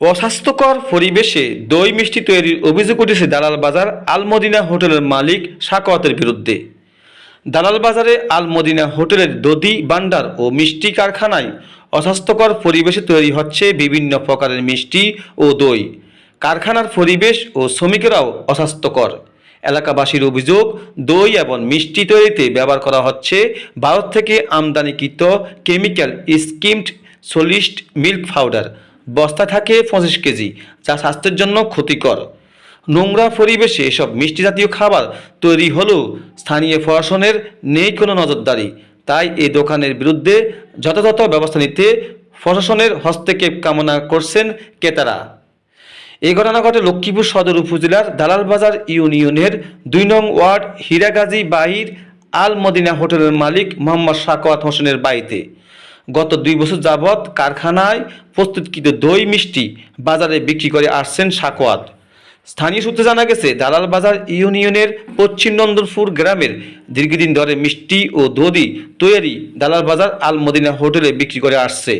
অস্বাস্থ্যকর পরিবেশে দই মিষ্টি তৈরির অভিযোগ উঠেছে দালাল বাজার আলমদিনা হোটেলের মালিক সাকওয়াতের বিরুদ্ধে। দালাল বাজারে আলমদিনা হোটেলের দধি, ভাণ্ডার ও মিষ্টি কারখানায় অস্বাস্থ্যকর পরিবেশে তৈরি হচ্ছে বিভিন্ন প্রকারের মিষ্টি ও দই। কারখানার পরিবেশ ও শ্রমিকেরাও অস্বাস্থ্যকর। এলাকাবাসীর অভিযোগ, দই এবং মিষ্টি তৈরিতে ব্যবহার করা হচ্ছে ভারত থেকে আমদানিকৃত chemical skimmed solid milk powder. বস্তা থাকে পঁচিশ কেজি, যা স্বাস্থ্যের জন্য ক্ষতিকর। নোংরা পরিবেশে এসব মিষ্টি জাতীয় খাবার তৈরি হলেও স্থানীয় প্রশাসনের নেই কোনো নজরদারি। তাই এই দোকানের বিরুদ্ধে যথাযথ ব্যবস্থা নিতে প্রশাসনের হস্তক্ষেপ কামনা করছেন ক্রেতারা। এই ঘটনা ঘটে লক্ষ্মীপুর সদর উপজেলার দালালবাজার ইউনিয়নের দুই নং ওয়ার্ড হীরাগাজী বাহির আল মদিনা হোটেলের মালিক মোহাম্মদ সাকওয়াত হোসেনের বাড়িতে। গত দুই বছর যাবৎ কারখানায় প্রস্তুতকৃত দই, মিষ্টি বাজারে বিক্রি করে আসছেন সাকওয়াত স্থানীয় সূত্রে জানা গেছে, দালাল বাজার ইউনিয়নের পশ্চিম নন্দনপুর গ্রামের দীর্ঘদিন ধরে মিষ্টি ও দধি তৈরি দালাল বাজার আল মদিনা হোটেলে বিক্রি করে আসছে।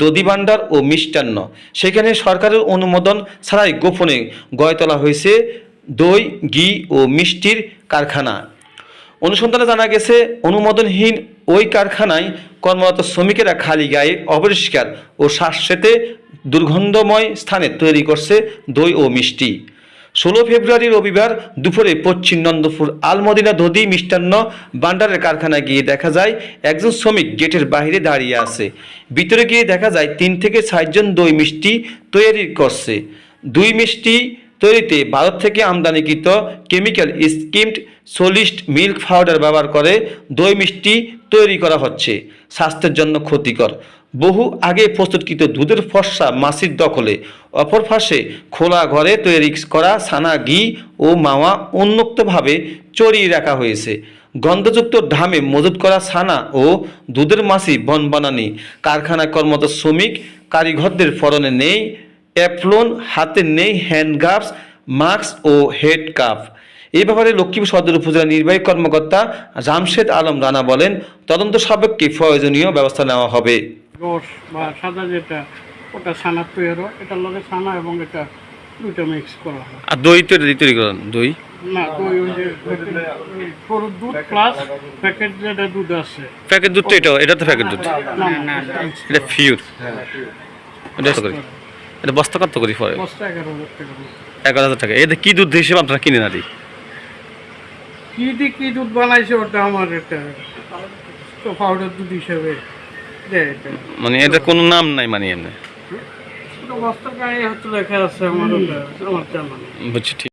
দধি ভাণ্ডার ও মিষ্টান্ন। সেখানে সরকারের অনুমোদন ছাড়াই গোপনে গড়ে তোলা হয়েছে দই, ঘি ও মিষ্টির কারখানা। অনুসন্ধানে জানা গেছে, অনুমোদনহীন ওই কারখানায় কর্মরত শ্রমিকেরা খালি গায়ে অপরিষ্কার ও শ্বাসেতে দুর্গন্ধময় স্থানে তৈরি করছে দই ও মিষ্টি। ষোলো ফেব্রুয়ারি রবিবার দুপুরে পশ্চিম নন্দপুর আলমদিনা দধি মিষ্টান্ন ভাণ্ডারের কারখানায় গিয়ে দেখা যায়, একজন শ্রমিক গেটের বাইরে দাঁড়িয়ে আছে। ভিতরে গিয়ে দেখা যায়, তিন থেকে চারজন দই মিষ্টি তৈরি করছে। দুই মিষ্টি তৈরিতে ভারত থেকে আমদানিকৃত chemical skimmed solid milk powder ব্যবহার করে দই মিষ্টি তৈরি করা হচ্ছে। স্বাস্থ্যের জন্য ক্ষতিকর। বহু আগে প্রস্তুতকৃত দুধের ফর্সা মাসির দখলে, অপর পাশে খোলা ঘরে তৈরি করা সানা ঘি ও মাওয়া উন্মুক্তভাবে চড়িয়ে রাখা হয়েছে। গন্ধযুক্ত ঢামে মজুত করা ছানা ও দুধের মাসি বন বানানি কারখানায় কর্মরত শ্রমিক, কারিগরদের ফরনে নেই অ্যাপ্লন হাতে নেই হ্যান্ড গ্লাভস মাস্ক ও হেড কাপ এই ব্যাপারে লক্ষ্মীপুর সদর উপজেলা নির্বাহী কর্মকর্তা জামশেদ আলম রানা বলেন তদন্ত সাপেক্ষে প্রয়োজনীয় ব্যবস্থা নেওয়া হবে রস বা সাদা যেটা ওটা ছানার তৈরি এটার লগে ছানা এবং এটা দুইটা মিক্স করা হয় আর দই তৈরি তৈরি করেন দই না দই ওই যে গরুর দুধ প্লাস প্যাকেট যেটা দুধ আছে প্যাকেট দুধ তো এটা এটা তো প্যাকেট দুধ না না এটা ফিউর এটা এটা বস্তা কত করে পরে এগারো হাজার টাকা এটা কি দুধ হিসেবে আপনারা কিনে না দিই কি দুধ বানাইছে ওটা আমার এটা তো পাউডার দুধ হিসেবে মানে এটা কোনো নাম নাই মানে এমনি? বস্তা গায়ে হয়তো লেখা আছে আমার ওটা আমার জানা বুঝছি ঠিক।